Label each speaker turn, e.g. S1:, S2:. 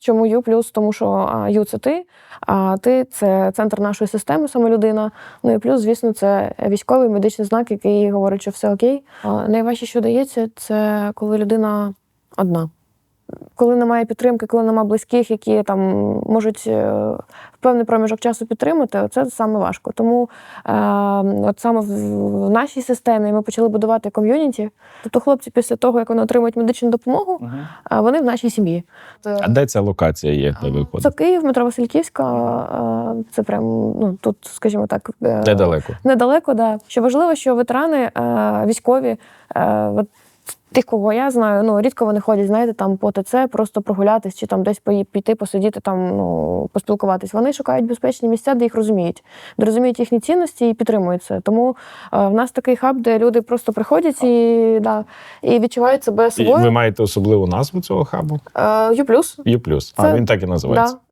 S1: Чому Ю плюс? Тому що Ю це ти, а ти це центр нашої системи, саме людина. Ну і плюс, звісно, це військовий медичний знак, який говорить, що все окей. Найважче, що дається, це коли людина одна. Коли немає підтримки, коли немає близьких, які там можуть е, в певний проміжок часу підтримати, це саме важко. Тому е, от саме в, нашій системі ми почали будувати ком'юніті. Тобто хлопці після того, як вони отримують медичну допомогу, а вони в нашій сім'ї.
S2: А де ця локація є, де виходить?
S1: Це Київ, метро Васильківська. е, Це прям ну тут, скажімо так, е,
S2: Недалеко.
S1: недалеко. Да. Що важливо, що ветерани е, військові, е, от тих, кого я знаю, ну рідко вони ходять, знаєте, там по ТЦ, просто прогулятись чи там десь піти, посидіти, там ну поспілкуватись. Вони шукають безпечні місця, де їх розуміють, де розуміють їхні цінності і підтримують це. Тому е, в нас такий хаб, де люди просто приходять і, да, і відчувають себе
S2: І ви маєте особливу назву цього хабу?
S1: Е, Ю плюс.
S2: Ю плюс. А він так і називається.
S1: Да.